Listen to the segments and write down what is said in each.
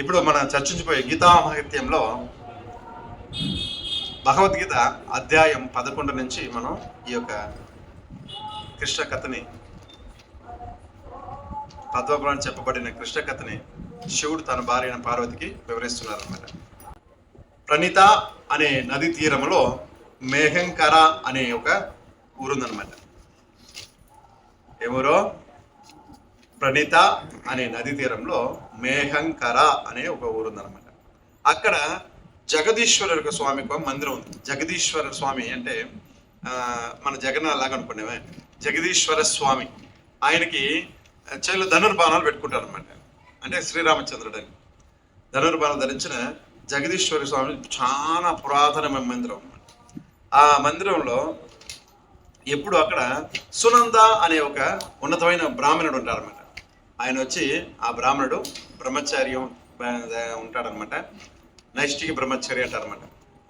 ఇప్పుడు మనం చర్చించిపోయే గీతామహత్యంలో భగవద్గీత అధ్యాయం పదకొండు నుంచి మనం ఈ యొక్క కృష్ణ కథని పద్మపురాణం చెప్పబడిన కృష్ణ కథని శివుడు తన భార్య పార్వతికి వివరిస్తున్నారు అనమాట ప్రణిత అనే నది తీరంలో మేఘంకర అనే ఒక ఊరుందనమాట ఏమూరో? ప్రణిత అనే నది తీరంలో మేఘంకర అనే ఒక ఊరుందనమాట అక్కడ జగదీశ్వరుడు స్వామికి ఒక మందిరం ఉంది. జగదీశ్వర స్వామి అంటే మన జగన్నాథ్ లాగా అనుకునేవే జగదీశ్వర స్వామి. ఆయనకి చేలు ధనుర్బాణాలు పెట్టుకుంటారు అనమాట అంటే శ్రీరామచంద్రుడు అని. ధనుర్బాణం ధరించిన జగదీశ్వర స్వామి చాలా పురాతనమైన మందిరం అనమాట ఆ మందిరంలో ఎప్పుడు అక్కడ సునంద అనే ఒక ఉన్నతమైన బ్రాహ్మణుడు ఉంటారన్నమాట. ఆయన వచ్చి ఆ బ్రాహ్మణుడు బ్రహ్మచార్యం ఉంటాడనమాట. నైష్టిక బ్రహ్మచర్య అంటారనమాట.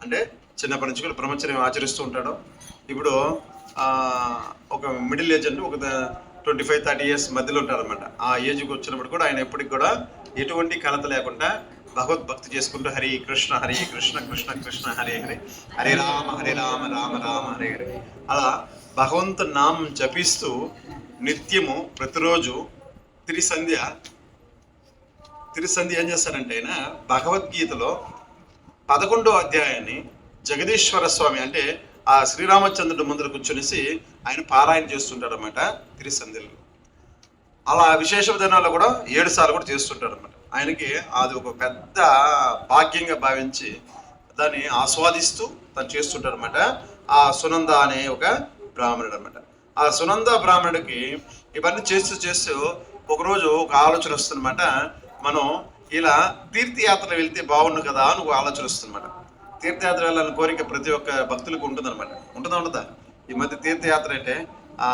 అంటే చిన్నప్పటి నుంచి కూడా బ్రహ్మచర్యం ఆచరిస్తూ ఉంటాడు. ఇప్పుడు ఒక మిడిల్ ఏజ్ అంటే ఒక ట్వంటీ ఫైవ్ థర్టీ ఇయర్స్ మధ్యలో ఉంటారనమాట ఆ ఏజ్కి వచ్చినప్పుడు కూడా ఆయన ఎప్పటికి కూడా ఎటువంటి కలత లేకుండా భగవద్భక్తి చేసుకుంటూ హరి కృష్ణ హరి కృష్ణ కృష్ణ కృష్ణ హరే హరే హరే రామ హరే రామ రామ రామ హరే హరే. అలా భగవంతు నామం జపిస్తూ నిత్యము ప్రతిరోజు త్రిసంధ్య తిరుసంధి ఏం చేస్తారంటే ఆయన భగవద్గీతలో పదకొండో అధ్యాయాన్ని జగదీశ్వర స్వామి అంటే ఆ శ్రీరామచంద్రుడు ముందర కూర్చొనేసి ఆయన పారాయణ చేస్తుంటాడు అనమాట అలా విశేష దినాల్లో కూడా ఏడు సార్లు కూడా చేస్తుంటాడు అనమాట ఆయనకి అది ఒక పెద్ద భాగ్యంగా భావించి దాన్ని ఆస్వాదిస్తూ తను చేస్తుంటాడు అనమాట ఆ సునంద అనే ఒక బ్రాహ్మణుడు అనమాట ఆ సునంద బ్రాహ్మణుడికి ఇవన్నీ చేస్తూ చేస్తూ ఒకరోజు ఒక ఆలోచన వస్తుందన్నమాట. మనం ఇలా తీర్థయాత్ర వెళ్తే బాగుండు కదా అని ఒక ఆలోచన వస్తుందన్నమాట. తీర్థయాత్ర వెళ్ళాలని కోరిక ప్రతి ఒక్క భక్తులకు ఉంటుందన్నమాట. ఉంటుందా ఉండదా? ఈ మధ్య తీర్థయాత్ర అంటే ఆ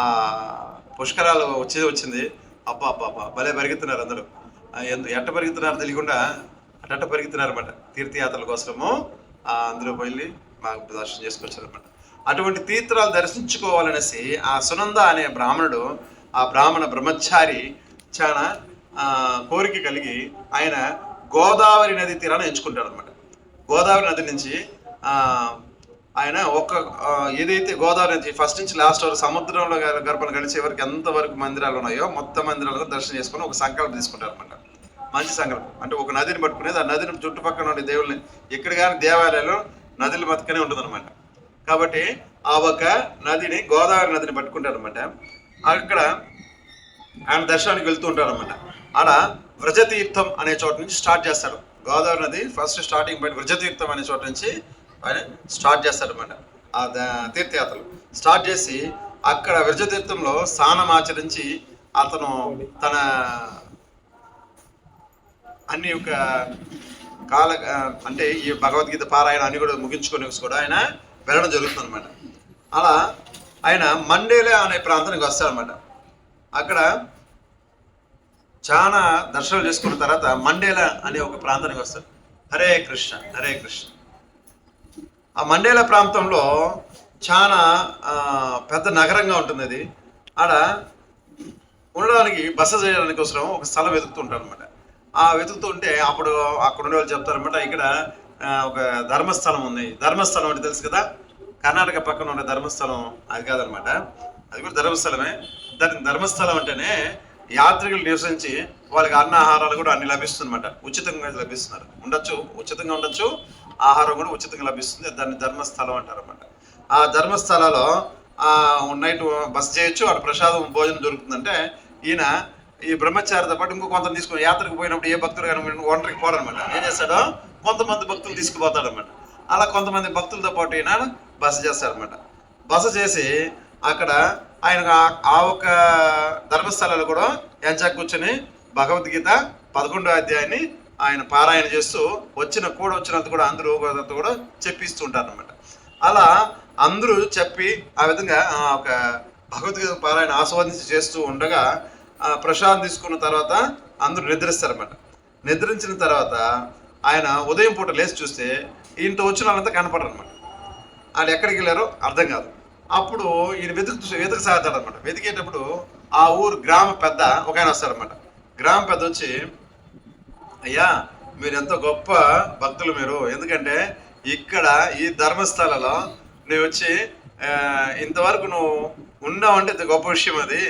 పుష్కరాలు వచ్చేది వచ్చింది. అబ్బా అబ్బా అబ్బా భలే పరిగెత్తున్నారు అందరూ. ఎందు- ఎట్ట పరిగెత్తున్నారు తెలియకుండా అట్ట పరిగెత్తున్నారు అనమాట తీర్థయాత్రల కోసము అందులో వెళ్ళి మాకు దర్శనం చేసుకొచ్చారు అనమాట అటువంటి తీర్థాలు దర్శించుకోవాలనేసి ఆ సునంద అనే బ్రాహ్మణుడు ఆ బ్రాహ్మణ బ్రహ్మచారి చాలా కోరిక కలిగి ఆయన గోదావరి నది తీరాన్ని ఎంచుకుంటాడు అనమాట గోదావరి నది నుంచి ఆయన ఒక్క ఏదైతే గోదావరి నుంచి ఫస్ట్ నుంచి లాస్ట్ వరకు సముద్రంలో గ- గర్భం కలిసే వరకు ఎంతవరకు మందిరాలు ఉన్నాయో మొత్తం మందిరాలను దర్శనం చేసుకొని ఒక సంకల్పం తీసుకుంటారు అనమాట మంచి సంకల్పం. అంటే ఒక నదిని పట్టుకునేది ఆ నదిని చుట్టుపక్కల ఉండే దేవుళ్ళని ఎక్కడ కానీ దేవాలయాలు నదులు బతుకనే ఉంటుంది కాబట్టి ఆ ఒక నదిని గోదావరి నదిని పట్టుకుంటారు అనమాట అక్కడ ఆయన దర్శనానికి వెళ్తూ ఉంటారు అనమాట ఆడ వ్రజతీర్థం అనే చోట నుంచి స్టార్ట్ చేస్తాడు గోదావరి నది ఫస్ట్ స్టార్టింగ్ పాయింట్ వ్రజతీర్థం అనే చోట నుంచి ఆయన స్టార్ట్ చేస్తాడు అనమాట ఆ తీర్థయాత్రలు. స్టార్ట్ చేసి అక్కడ వ్రజతీర్థంలో స్నానం ఆచరించి అతను తన అన్ని ఒక కాల అంటే ఈ భగవద్గీత పారాయణ అన్ని కూడా ముగించుకొని కూడా ఆయన వెళ్ళడం జరుగుతుంది అనమాట అలా ఆయన మండేలే అనే ప్రాంతానికి వస్తాడనమాట అక్కడ చాలా దర్శనం చేసుకున్న తర్వాత మండేల అనే ఒక ప్రాంతానికి వస్తారు. హరే కృష్ణ హరే కృష్ణ. ఆ మండేల ప్రాంతంలో చాలా పెద్ద నగరంగా ఉంటుంది అది. ఆడ ఉండడానికి బస చేయడానికి కోసం ఒక స్థలం వెతుకుతూ అనమాట ఆ వెతుకుతూ ఉంటే అప్పుడు అక్కడ ఉండే వాళ్ళు చెప్తారనమాట ఇక్కడ ఒక ధర్మస్థలం ఉంది. ధర్మస్థలం అంటే తెలుసు కదా? కర్ణాటక పక్కన ఉండే ధర్మస్థలం. అది కాదనమాట అది కూడా ధర్మస్థలమే. దాని ధర్మస్థలం అంటేనే యాత్రికులు నివసించి వాళ్ళకి అన్న ఆహారాలు కూడా అన్ని లభిస్తుందన్నమాట. ఉచితంగా లభిస్తున్నారు. ఉండొచ్చు ఉచితంగా ఉండొచ్చు ఆహారం కూడా ఉచితంగా లభిస్తుంది. దాన్ని ధర్మస్థలం అంటారన్నమాట. ఆ ధర్మస్థలాలో నైట్ బస చేయొచ్చు అక్కడ ప్రసాదం భోజనం దొరుకుతుందంటే ఈయన ఈ బ్రహ్మచారితో పాటు ఇంకో కొంత తీసుకుని యాత్రకు పోయినప్పుడు ఏ భక్తులు కానీ ఒంటరికి పోరనమాట ఏం చేస్తాడో కొంతమంది భక్తులు తీసుకుపోతాడనమాట అలా కొంతమంది భక్తులతో పాటు ఈయన బస చేస్తాడనమాట బస చేసి అక్కడ ఆయన ఆ- ఒక ధర్మస్థలాలు కూడా ఎంచా కూర్చొని భగవద్గీత పదకొండో అధ్యాయాన్ని ఆయన పారాయణ చేస్తూ వచ్చిన కూడా వచ్చినంత కూడా అందరూ కూడా చెప్పిస్తూ ఉంటారు అనమాట అలా అందరూ చెప్పి ఆ విధంగా ఒక భగవద్గీత పారాయణ ఆస్వాదించి చేస్తూ ఉండగా ప్రసాదం తీసుకున్న తర్వాత అందరూ నిద్రిస్తారన్నమాట. నిద్రించిన తర్వాత ఆయన ఉదయం పూట లేచి చూస్తే ఈయనతో వచ్చిన వాళ్ళంతా కనపడరు అనమాట వాళ్ళు ఎక్కడికి వెళ్ళారో అర్థం కాదు. అప్పుడు ఈయన వెతుకు వెతుకు సాగుతాడు అనమాట వెతికేటప్పుడు ఆ ఊరు గ్రామ పెద్ద ఒక ఆయన వస్తాడనమాట గ్రామ పెద్ద వచ్చి అయ్యా మీరు ఎంతో గొప్ప భక్తులు మీరు. ఎందుకంటే ఇక్కడ ఈ ధర్మస్థలలో నువ్వు వచ్చి ఇంతవరకు నువ్వు ఉన్నావు అంటే గొప్ప విషయం అది.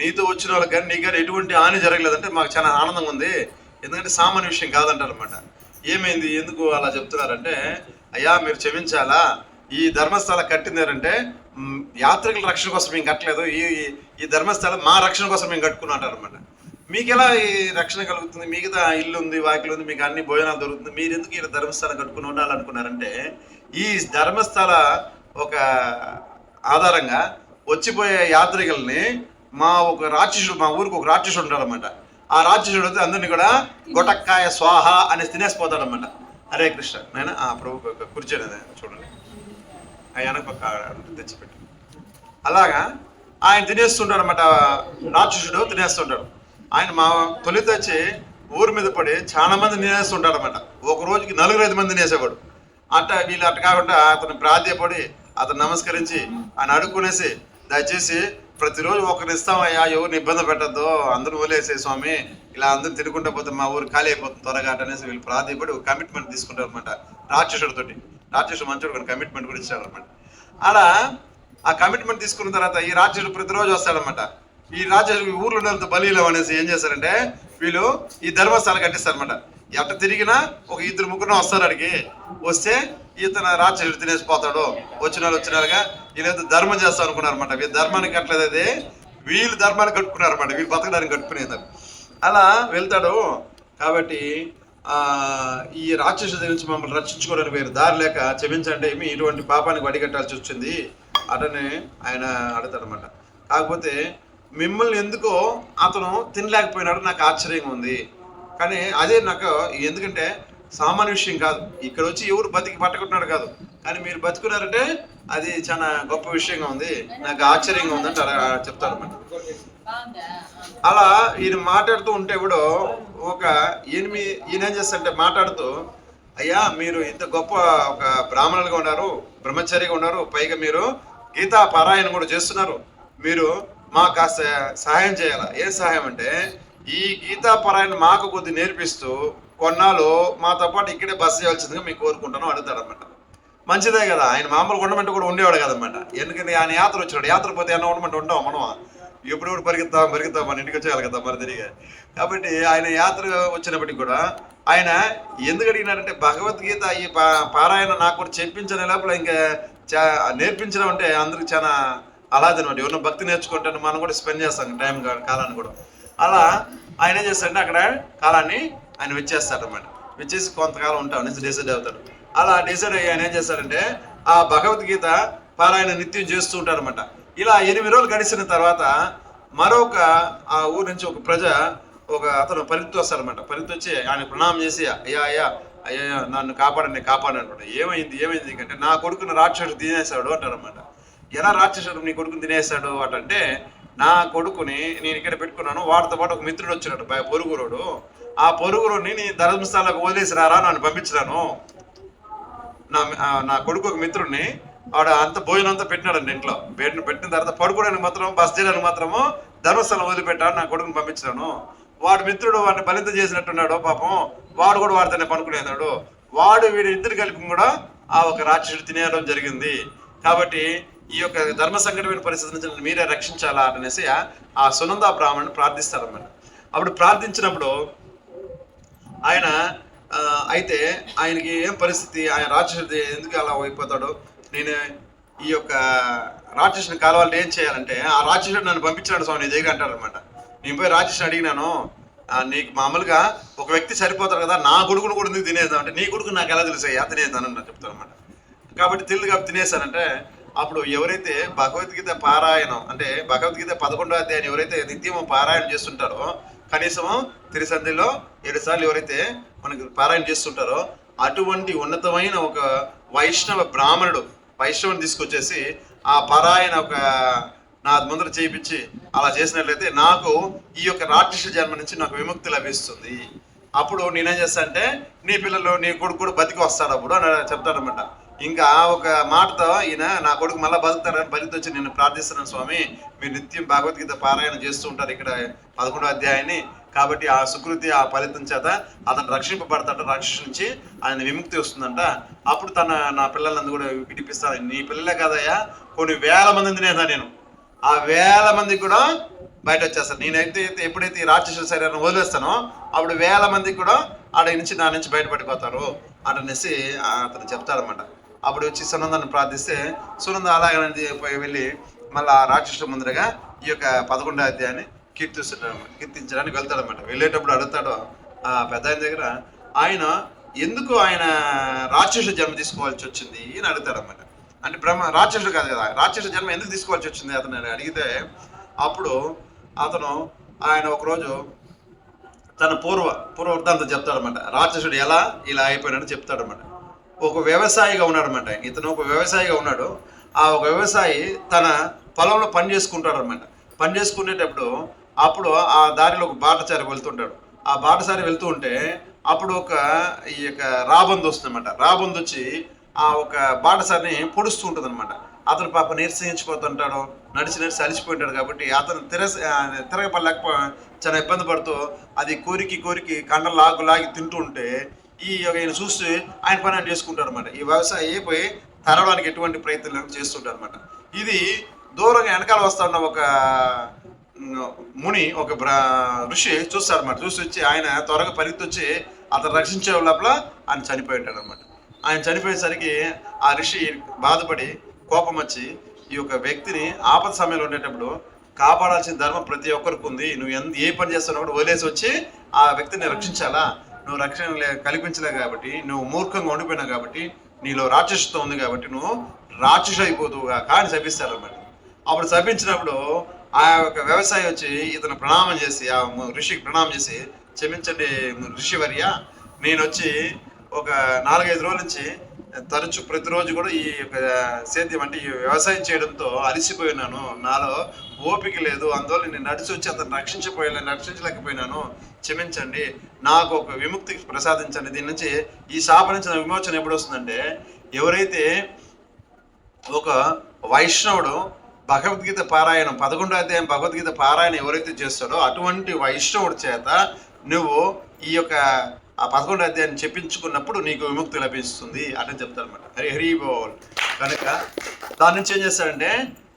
నీతో వచ్చిన వాళ్ళకి కానీ నీకు కానీ ఎటువంటి హాని జరగలేదంటే మాకు చాలా ఆనందంగా ఉంది. ఎందుకంటే సామాన్య విషయం కాదంటారు అనమాట ఏమైంది? ఎందుకు అలా చెప్తున్నారంటే అయ్యా మీరు క్షమించాలా? ఈ ధర్మస్థల కట్టిందారంటే యాత్రికుల రక్షణ కోసం మేము కట్టలేదు. ఈ ఈ- ధర్మస్థలం మా రక్షణ కోసం మేము కట్టుకున్నాం అనమాట మీకు ఎలా ఈ రక్షణ కలుగుతుంది? మిగతా ఇల్లు ఉంది వాకిలు ఉంది మీకు అన్ని భోజనాలు దొరుకుతుంది. మీరు ఎందుకు ఈ ధర్మస్థలం కట్టుకుని ఉండాలనుకున్నారంటే ఈ ధర్మస్థల ఒక ఆధారంగా వచ్చిపోయే యాత్రికుల్ని మా ఒక రాక్షసుడు మా ఊరికి ఒక రాక్షసుడు ఉంటాడనమాట ఆ రాక్షసుడు అయితే అందరినీ కూడా గొటక్కాయ స్వాహ అని తినేసిపోతాడనమాట హరే కృష్ణ. నేను ఆ ప్రభు కూర్చొని చూడండి. ఆ ఒక పక్క తెచ్చిపెట్టి. అలాగా ఆయన తినేస్తుంటాడు అనమాట రాక్షసుడు తినేస్తుంటాడు. ఆయన మా తొలి తెచ్చి ఊరి మీద పడి చాలా మంది తినేస్తుంటాడు అనమాట ఒక రోజుకి నలుగురు ఐదు మంది తినేసేవాడు. అట్ట వీళ్ళు అట్ట కాకుండా అతను ప్రాధ్యపడి అతను నమస్కరించి ఆయన అడుక్కునేసి దయచేసి ప్రతిరోజు ఒకరిని ఇస్తామయ్యా ఎవరిని ఇబ్బంది పెట్టద్దు అందరూ వదిలేసే స్వామి ఇలా అందరూ తిరుగుకుంటే పోతే మా ఊరు ఖాళీ అయిపోతుంది త్వరగా అనేసి వీళ్ళు ప్రాధాయపడి ఒక కమిట్మెంట్ తీసుకుంటారు అనమాట రాక్షసుడితోటి రాక్షసుడు మంచోడు కొన్ని కమిట్మెంట్ కూడా ఇచ్చాడు అనమాట అలా ఆ కమిట్మెంట్ తీసుకున్న తర్వాత ఈ రాక్షసుడు ప్రతిరోజు వస్తాడనమాట ఈ రాక్షసుడు ఊర్లో ఉన్నంత బలీలం అనేసి ఏం చేస్తారంటే వీళ్ళు ఈ ధర్మస్థలం కట్టిస్తారనమాట ఎట్ట తిరిగినా ఒక ఇద్దరు ముగ్గురు వస్తారు అడిగి వస్తే ఇతను రాక్షసుడు తినేసి పోతాడు. వచ్చిన వాళ్ళు వచ్చినారుగా వాళ్ళుగా ధర్మం చేస్తాం అనుకున్నారన్నమాట. వీళ్ళు ధర్మానికి కట్టలేదు అది. వీళ్ళు ధర్మాన్ని కట్టుకున్నారన్నమాట. వీళ్ళు బతకడానికి కట్టుకునేది అలా వెళ్తాడు. కాబట్టి ఈ రాక్షసుడి నుంచి మమ్మల్ని రక్షించుకోవడానికి వేరు దారి లేక క్షమించండి. మీ ఇటువంటి పాపానికి వడిగట్టాల్సి వచ్చింది. అటనే ఆయన అడతాడనమాట కాకపోతే మిమ్మల్ని ఎందుకో అతను తినలేకపోయినాడు. నాకు ఆశ్చర్యంగా ఉంది. కానీ అదే నాకు ఎందుకంటే సామాన్య విషయం కాదు. ఇక్కడ వచ్చి ఎవరు బతికి పట్టుకుంటున్నాడు కాదు. కానీ మీరు బతుకున్నారంటే అది చాలా గొప్ప విషయంగా ఉంది. నాకు ఆశ్చర్యంగా ఉంది అంటే చెప్తారు అలా ఈయన మాట్లాడుతూ ఉంటే కూడా ఒక ఎనిమిది ఈయన ఏం చేస్తారంటే మాట్లాడుతూ అయ్యా మీరు ఇంత గొప్ప ఒక బ్రాహ్మణులుగా ఉన్నారు బ్రహ్మచారిగా ఉన్నారు పైగా మీరు గీతా పారాయణ కూడా చేస్తున్నారు. మీరు మాకు కాస్త సహాయం చేయాలా? ఏం సహాయం అంటే ఈ గీతా పారాయణ మాకు కొద్ది నేర్పిస్తూ కొన్నాళ్ళు మాతో పాటు ఇక్కడే బస చేయాల్సిందిగా మీకు కోరుకుంటాను అడుగుతాడనమాట మంచిదే కదా. ఆయన మామూలుగా ఉండమంటే కూడా ఉండేవాడు కదనమాట ఎందుకంటే ఆయన యాత్ర వచ్చినాడు. యాత్ర పోతే ఏమన్నా ఉండమంటే ఉంటాం మనం ఎప్పుడెప్పుడు పరిగెత్తాం పరిగెత్తాం మన ఇంటికి వచ్చేయాలి కదా మరి తిరిగి. కాబట్టి ఆయన యాత్ర వచ్చినప్పటికి కూడా ఆయన ఎందుకు అడిగినారంటే భగవద్గీత ఈ పా పారాయణ నాకు కూడా చెప్పించిన లోపల ఇంకా చా నేర్పించడం అంటే అందరికి చాలా అలాదనమాట ఎవరిన భక్తి నేర్చుకుంటే మనం కూడా స్పెండ్ చేస్తాం టైం కాలాన్ని కూడా. అలా ఆయన ఏం చేస్తాడంటే అక్కడ కాలాన్ని ఆయన వచ్చేస్తాడనమాట వచ్చేసి కొంతకాలం ఉంటాం అనేసి డిసైడ్ అవుతాడు అలా డిసైడ్ అయ్యి ఆయన ఏం చేస్తారంటే ఆ భగవద్గీత పారాయణ నిత్యం చేస్తూ ఉంటారనమాట ఇలా ఎనిమిది రోజులు గడిచిన తర్వాత మరొక ఆ ఊరు నుంచి ఒక ప్రజ ఒక అతను పరిత్తి వస్తారనమాట పరిత్తి వచ్చి ఆయన ప్రణామం చేసి అయ్యా అయ్యా అయ్యా నన్ను కాపాడండి కాపాడండి అంటాడు ఏమైంది ఏమైంది? అంటే నా కొడుకుని రాక్షసుడు తినేశాడు అంటారనమాట ఎలా రాక్షసుడు నీ కొడుకుని తినేశాడు? అటంటే నా కొడుకుని నేను ఇక్కడ పెట్టుకున్నాను వాడితో పాటు ఒక మిత్రుడు వచ్చినాడు పొరుగురోడు. ఆ పొరుగురుని నీ ధర్మస్థలాలకు వదిలేసి రారా నన్ను పంపించినాను. నా నా కొడుకు ఒక మిత్రుడిని ఆడ అంత భోజనం అంతా పెట్టినాడండి ఇంట్లో. పెట్టిన పెట్టిన తర్వాత పడుకోవడానికి మాత్రం బస్ చేయడానికి మాత్రము ధర్మస్థలం వదిలిపెట్టాను నా కొడుకుని పంపించినాను. వాడు మిత్రుడు వాడిని బలిత చేసినట్టున్నాడు పాపం. వాడు కూడా వాడితోనే పనుకునేదాడు. వాడు వీడి ఇద్దరు కలిపి కూడా ఆ ఒక రాక్షసుడు తినేయడం జరిగింది. కాబట్టి ఈ యొక్క ధర్మ సంకటమైన పరిస్థితి నుంచి మీరే రక్షించాలా అనేసి ఆ- సునందా సునంద బ్రాహ్మణుని ప్రార్థిస్తారన్నమాట. అప్పుడు ప్రార్థించినప్పుడు ఆయన అయితే ఆయనకి ఏం పరిస్థితి? ఆయన రాక్షసుడి ఎందుకు అలా అయిపోతాడు? నేను ఈ యొక్క రాక్షసుని కాలవాళ్ళు ఏం చేయాలంటే ఆ రాక్షసుడు నన్ను పంపించాడు స్వామి నీ దగ్గర అంటారనమాట అనమాట నేను పోయి రాక్షసుని అడిగినాను నీకు మామూలుగా ఒక వ్యక్తి సరిపోతారు కదా నా కొడుకును కూడా ఎందుకు తినేద్దాం అంటే నీ కొడుకు నాకు ఎలా తెలుసా తినేద్దానని నాకు చెప్తాను అనమాట కాబట్టి తెలియదు కాబట్టి తినేశానంటే అప్పుడు ఎవరైతే భగవద్గీత పారాయణం అంటే భగవద్గీత పదకొండో అధ్యాయం ఎవరైతే నిత్యమో పారాయణం చేస్తుంటారో కనీసం తిరుసంధిలో ఏడు సార్లు ఎవరైతే మనకు పారాయణ చేస్తుంటారో అటువంటి ఉన్నతమైన ఒక వైష్ణవ బ్రాహ్మణుడు వైష్ణవుని తీసుకొచ్చేసి ఆ పారాయణ ఒక నా ముందర చేయించి అలా చేసినట్లయితే నాకు ఈ యొక్క రాక్షస జన్మ నుంచి నాకు విముక్తి లభిస్తుంది. అప్పుడు నేనేం చేస్తా అంటే నీ పిల్లలు నీ కొడుకు కూడా బతికి వస్తాడు అప్పుడు అని చెప్తాడనమాట ఇంకా ఆ ఒక మాటతో ఈయన నా కొడుకు మళ్ళీ బతుకుతాడని బతికి వచ్చి నేను ప్రార్థిస్తున్నాను స్వామి మీరు నిత్యం భగవద్గీత పారాయణ చేస్తూ ఉంటారు ఇక్కడ పదకొండో అధ్యాయాన్ని. కాబట్టి ఆ సుకృతి ఆ ఫలితం చేత అతను రక్షింపబడతాడు రాక్షసు నుంచి ఆయన విముక్తి వస్తుందంట. అప్పుడు తన నా పిల్లలందరూ కూడా విడిపిస్తాను నీ పిల్లలే కదయ్యా కొన్ని వేల మందిని తినేదా నేను. ఆ వేల మంది కూడా బయట వచ్చేస్తాను నేనైతే ఎప్పుడైతే ఈ రాక్షసుల శరీరాన్ని వదిలేస్తానో అప్పుడు వేల మందికి కూడా ఆడ నుంచి నా నుంచి బయటపడిపోతారు అటనేసి అతను చెప్తాడనమాట అప్పుడు వచ్చి సునందాన్ని ప్రార్థిస్తే సునంద అలాగనే పోయి వెళ్ళి మళ్ళీ ఆ రాక్షసుల ముందరగా ఈ యొక్క పదకొండో అధ్యాయాన్ని కీర్తిస్తున్నాడు కీర్తించడానికి వెళ్తాడనమాట వెళ్ళేటప్పుడు అడుగుతాడు ఆ పెద్ద ఆయన దగ్గర ఆయన ఎందుకు ఆయన రాక్షస జన్మ తీసుకోవాల్సి వచ్చింది? అని అడుగుతాడనమాట అంటే బ్రహ్మ రాక్షసుడు కాదు కదా రాక్షస జన్మ ఎందుకు తీసుకోవాల్సి వచ్చింది? అతను అడిగితే అప్పుడు అతను ఆయన ఒకరోజు తన పూర్వ పూర్వవృత్తాంతం చెప్తాడనమాట రాక్షసుడు ఎలా ఇలా అయిపోయాడని చెప్తాడనమాట ఒక వ్యవసాయిగా ఉన్నాడనమాట ఇతను ఒక వ్యవసాయిగా ఉన్నాడు. ఆ ఒక వ్యవసాయి తన పొలంలో పని చేసుకుంటాడనమాట పని చేసుకునేటప్పుడు అప్పుడు ఆ దారిలో ఒక బాటసారి వెళ్తుంటాడు. ఆ బాటసారి వెళ్తూ ఉంటే అప్పుడు ఒక ఈ యొక్క రాబందు వస్తుందన్నమాట. రాబందు వచ్చి ఆ ఒక బాటసారిని పొడుస్తూ ఉంటుంది అనమాట అతను పాప నిరసించిపోతుంటాడు. నడిచి నడిచి అలిసిపోయింటాడు కాబట్టి అతను తిరస తిరగపడలేకపో చాలా ఇబ్బంది పడుతూ అది కోరికి కోరికి కండ లాగు లాగి తింటూ ఉంటే ఈ యొక్క ఈయన చూసి ఆయన పని ఆయన చేసుకుంటాడు అనమాట ఈ వ్యవసాయం అయిపోయి తరవడానికి ఎటువంటి ప్రయత్నం చేస్తుంటారు అనమాట ఇది దూరంగా వెనకాల వస్తున్న ఒక ముని ఒక బ్ర ఋషి చూస్తాడు అనమాట చూసి వచ్చి ఆయన త్వరగా పరిగెత్తి వచ్చి అతను రక్షించే లోపల ఆయన చనిపోయి ఉంటాడు అనమాట ఆయన చనిపోయేసరికి ఆ ఋషి బాధపడి కోపం వచ్చి ఈ యొక్క వ్యక్తిని ఆపద సమయంలో ఉండేటప్పుడు కాపాడాల్సిన ధర్మం ప్రతి ఒక్కరికి ఉంది. నువ్వు ఎంత ఏ పని చేస్తున్నావు కూడా వదిలేసి వచ్చి ఆ వ్యక్తిని రక్షించాలా? నువ్వు రక్షణ కల్పించలే కాబట్టి నువ్వు మూర్ఖంగా ఉండిపోయినావు కాబట్టి నీలో రాక్షసుతో ఉంది కాబట్టి నువ్వు రాక్షసు అయిపోతువుగా కానీ చపిస్తాడన్నమాట అప్పుడు శపించినప్పుడు ఆ యొక్క వ్యవసాయి వచ్చి ఇతను ప్రణామం చేసి ఆ ఋషికి ప్రణామం చేసి క్షమించండి ఋషివర్య నేను వచ్చి ఒక నాలుగైదు రోజుల నుంచి తరచు ప్రతిరోజు కూడా ఈ యొక్క సేద్యం అంటే ఈ వ్యవసాయం చేయడంతో అలసిపోయినాను. నాలో ఓపిక లేదు. అందువల్ల నేను నడిచి వచ్చి అతను రక్షించపోయాను రక్షించలేకపోయినాను. క్షమించండి. నాకు ఒక విముక్తి ప్రసాదించండి. దీని నుంచి ఈ శాప నుంచి నా విమోచన ఎప్పుడు వస్తుందంటే ఎవరైతే ఒక వైష్ణవుడు భగవద్గీత పారాయణం పదకొండో అధ్యాయం భగవద్గీత పారాయణం ఎవరైతే చేస్తాడో అటువంటి వైష్ణవుడి చేత నువ్వు ఈ యొక్క ఆ పదకొండో అధ్యాయాన్ని చెప్పించుకున్నప్పుడు నీకు విముక్తి లభిస్తుంది అని చెప్తారు అనమాట హరి హరి బోల్. కనుక దాని నుంచి ఏం చేస్తాడంటే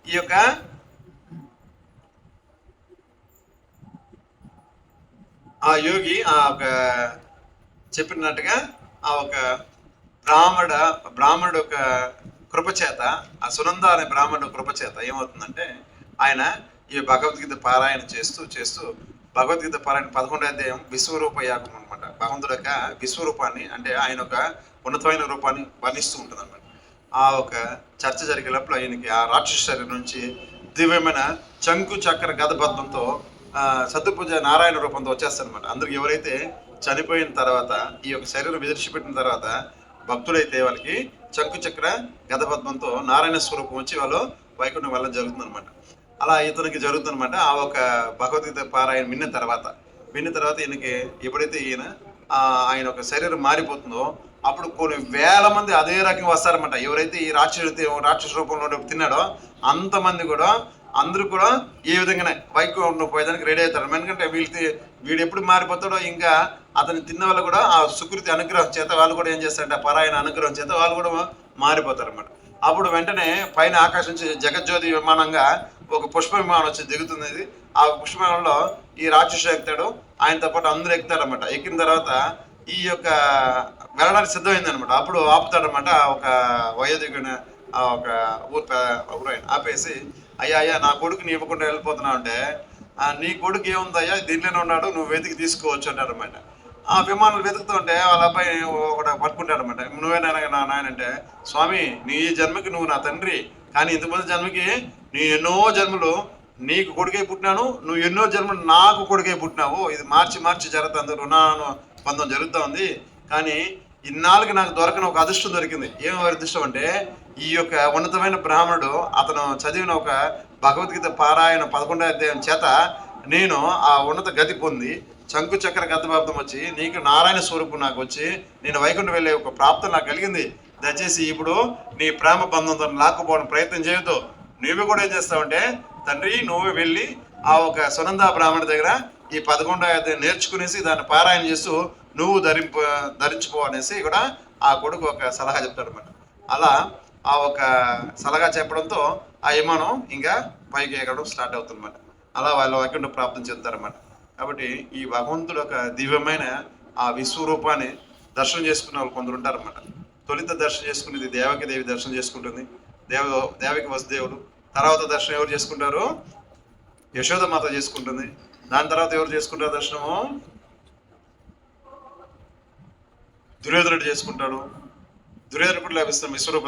ఈ యొక్క ఆ యోగి ఆ ఒక చెప్పినట్టుగా ఆ ఒక బ్రాహ్మణ బ్రాహ్మణుడు ఒక కృపచేత ఆ సునంద అనే బ్రాహ్మణుడు కృపచేత ఏమవుతుందంటే ఆయన ఈ భగవద్గీత పారాయణ చేస్తూ చేస్తూ భగవద్గీత పారాయణ పదకొండో అధ్యాయం విశ్వరూప యాగం అనమాట భగవంతుడు యొక్క విశ్వరూపాన్ని అంటే ఆయన ఒక ఉన్నతమైన రూపాన్ని వర్ణిస్తూ ఉంటుంది అనమాట ఆ ఒక చర్చ జరిగేటప్పుడు ఆయనకి ఆ రాక్షస శరీరం నుంచి దివ్యమైన చంకు చక్ర గదబద్ధంతో సత్యపూజ నారాయణ రూపంతో వచ్చేస్తారనమాట అందరికి ఎవరైతే చనిపోయిన తర్వాత ఈ యొక్క శరీరం విదిలిచిపెట్టిన తర్వాత భక్తులైతే వాళ్ళకి చంకు చక్ర గదపద్మంతో నారాయణ స్వరూపం వచ్చి వాళ్ళు వైకుంఠం వెళ్ళడం జరుగుతుందన్నమాట. అలా ఇతనికి జరుగుతుందనమాట ఆ ఒక భగవద్గీత పారాయణ విన్న తర్వాత విన్న తర్వాత ఈయనకి ఎప్పుడైతే ఈయన ఆయన ఒక శరీరం మారిపోతుందో అప్పుడు కొన్ని వేల మంది అదే రకంగా వస్తారన్నమాట. ఎవరైతే ఈ రాక్షసు రాక్షస రూపంలో తిన్నాడో అంతమంది కూడా అందరూ కూడా ఏ విధంగానే వైకుంఠం పోయేదానికి రెడీ అవుతారు. ఎందుకంటే వీళ్ళకి వీడు ఎప్పుడు మారిపోతాడో ఇంకా అతను తిన్న వాళ్ళు కూడా ఆ సుకృతి అనుగ్రహం చేత వాళ్ళు కూడా ఏం చేస్తారంటే ఆ పరాయణ అనుగ్రహం చేత వాళ్ళు కూడా మారిపోతారు అనమాట అప్పుడు వెంటనే పైన ఆకాశం నుంచి జగజ్యోతి విమానంగా ఒక పుష్ప విమానం వచ్చి దిగుతుంది. ఇది. ఆ పుష్ప విమానంలో ఈ రాక్షసు ఎక్కుతాడు. ఆయనతో పాటు అందరూ ఎక్కుతారు అనమాట ఎక్కిన తర్వాత ఈ యొక్క వెళ్ళడానికి సిద్ధమైంది అనమాట అప్పుడు ఆపుతాడనమాట ఒక వయోధికుని ఆ ఒక ఊరు ఊరు ఆయన ఆపేసి అయ్యా అయ్యా నా కొడుకుని ఇవ్వకుండా వెళ్ళిపోతున్నావు అంటే నీ కొడుకు ఏముందయ్యా? దీనిలోనే ఉన్నాడు నువ్వు వెతికి తీసుకోవచ్చు అంటారనమాట ఆ విమానాలు వెతుకుతూ ఉంటే వాళ్ళ అబ్బాయి ఒకటి పట్టుకుంటాడనమాట నువ్వేనా నా నాయన అంటే స్వామి నీ ఈ జన్మకి నువ్వు నా తండ్రి కానీ ఇంతమంది జన్మకి నీ ఎన్నో జన్మలు నీకు కొడుకై పుట్టినాను నువ్వు ఎన్నో జన్మలు నాకు కొడుకై పుట్టినావు. ఇది మార్చి మార్చి జరుగుతుంది రుణాను బంధం జరుగుతూ ఉంది కానీ ఇన్నాళ్ళకి నాకు దొరకని ఒక అదృష్టం దొరికింది. ఏం అదృష్టం అంటే ఈ యొక్క ఉన్నతమైన బ్రాహ్మణుడు అతను చదివిన ఒక భగవద్గీత పారాయణ పదకొండో అధ్యాయం చేత నేను ఆ ఉన్నత గతి పొంది శంకు చక్ర గతబాబ్దం వచ్చి నీకు నారాయణ స్వరూపం నాకు వచ్చి నేను వైకుంఠం వెళ్ళే ఒక ప్రాప్తం నాకు కలిగింది. దయచేసి ఇప్పుడు నీ ప్రేమ బంధంతో లాక్కుపోవడం ప్రయత్నం చేయొద్దు. నువ్వు కూడా ఏం చేస్తావంటే తండ్రి నువ్వు వెళ్ళి ఆ ఒక సునంద బ్రాహ్మణ దగ్గర ఈ పదకొండో నేర్చుకునేసి దాన్ని పారాయణ చేస్తూ నువ్వు ధరింపు ధరించుకో అనేసి కూడా ఆ కొడుకు ఒక సలహా చెప్తాడు అనమాట అలా ఆ ఒక సలహా చెప్పడంతో ఆ విమానం ఇంకా పైకి ఎక్కడం స్టార్ట్ అవుతుందన్నమాట. అలా వాళ్ళు వైకుంఠ ప్రాప్తం చెందుతారన్నమాట. కాబట్టి ఈ భగవంతుడు ఒక దివ్యమైన ఆ విశ్వరూపాన్ని దర్శనం చేసుకునే వాళ్ళు కొందరు ఉంటారన్నమాట. తొలిత దర్శనం చేసుకునేది దేవకి దేవి దర్శనం చేసుకుంటుంది. దేవ దేవకి వసుదేవుడు. తర్వాత దర్శనం ఎవరు చేసుకుంటారు? యశోద మాత చేసుకుంటుంది. దాని తర్వాత ఎవరు చేసుకుంటారు దర్శనము? దుర్యోధనుడు చేసుకుంటాడు. దుర్యోధనుడు లభిస్తాం విశ్వరూప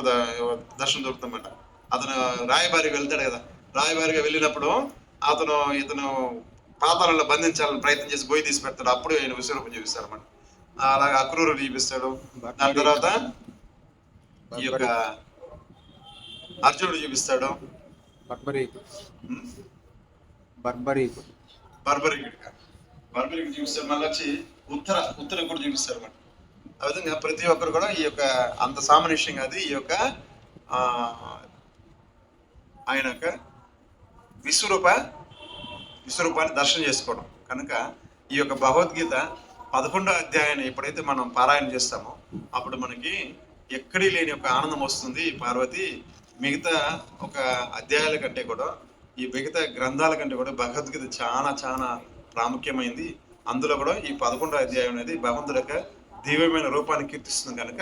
దర్శనం దొరుకుతామట అతను రాయబారికి వెళ్తాడు కదా. రాయబారిగా వెళ్ళినప్పుడు అతను ఇతను పాతాళంలో బంధించాలని ప్రయత్నం చేసి గొయ్యి తీసి పెడతాడు. అప్పుడు ఆయన విశ్వరూపం చూపిస్తాడు అన్నమాట. అలాగే అక్రూరుడు చూపిస్తాడు దాని తర్వాత ఈ యొక్క అర్జునుడు చూపిస్తాడు. బర్బరీకు చూపిస్తారు మళ్ళీ వచ్చి ఉత్తర ఉత్తర కూడా చూపిస్తారు అన్నమాట. ఆ విధంగా ప్రతి ఒక్కరు కూడా ఈ యొక్క అంత సామాన్యంగా అది ఈ యొక్క ఆయన యొక్క విశ్వరూప విశ్వరూపాన్ని దర్శనం చేసుకోవడం. కనుక ఈ యొక్క భగవద్గీత పదకొండో అధ్యాయాన్ని ఎప్పుడైతే మనం పారాయణ చేస్తామో అప్పుడు మనకి ఎక్కడీ లేని ఒక ఆనందం వస్తుంది. ఈ పార్వతి మిగతా ఒక అధ్యాయాల కంటే కూడా ఈ మిగతా గ్రంథాల కంటే కూడా భగవద్గీత చాలా చాలా ప్రాముఖ్యమైంది. అందులో కూడా ఈ పదకొండో అధ్యాయం అనేది భగవంతుడి యొక్క దివ్యమైన రూపాన్ని కీర్తిస్తుంది కనుక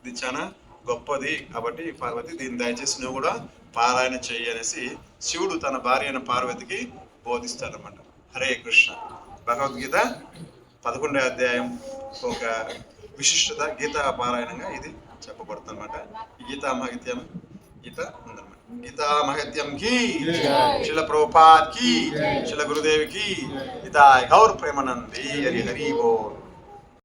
ఇది చాలా గొప్పది. కాబట్టి పార్వతి దీన్ని దయచేసి నువ్వు కూడా పారాయణ చెయ్యి అనేసి శివుడు తన భార్య అయిన పార్వతికి బోధిస్తాడనమాట హరే కృష్ణ. భగవద్గీత పదకొండో అధ్యాయం ఒక విశిష్టత గీతా పారాయణంగా ఇది చెప్పబడుతుందన్నమాట. గీతా మహిత్యం గీత ఉందన్నమాట. గీతా మహత్యం కి శిల ప్రభుపాద్కి శిల గురుదేవి కి గీతా గౌర్ ప్రేమానంది హరి హరి బోల్.